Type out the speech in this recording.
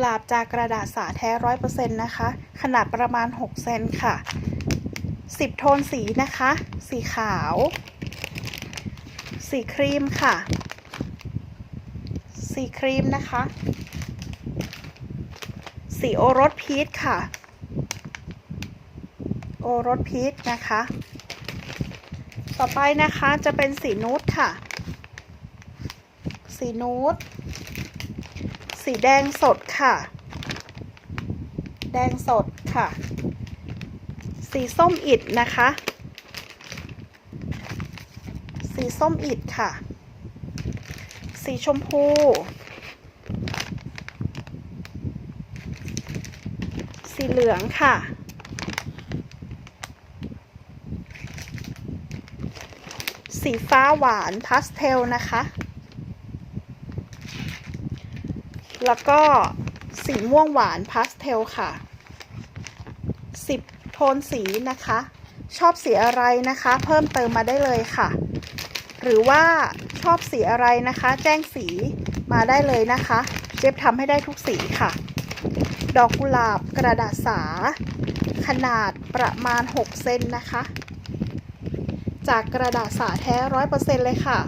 หลาบจากกระดาษสาแท้ร้อยเปอร์เซ็นต์นะคะ ขนาดประมาณ 6 เซนค่ะ 10 โทนสีนะคะ สีขาว สีครีมค่ะ สีครีมนะคะ สีโอรสพีชค่ะ โอรสพีชนะคะ ต่อไปนะคะจะเป็นสีนูดค่ะ สีนูด สีแดงสดค่ะ แดงสดค่ะ สีส้มอิดนะคะ สีส้มอิดค่ะ สีชมพู สีเหลืองค่ะสีฟ้าหวานพาสเทลนะคะ แล้วก็สีม่วงหวานพาสเทลค่ะ 10 โทนสีนะคะ ชอบสีอะไรนะคะ เพิ่มเติมมาได้เลยค่ะ หรือว่าชอบสีอะไรนะคะ แจ้งสีมาได้เลยนะคะ เจ็บทำให้ได้ทุกสีค่ะ ดอกกุหลาบกระดาษสา ขนาดประมาณ 6 เซนนะคะ จากกระดาษสาแท้ร้อยเปอร์เซ็นต์เลยค่ะ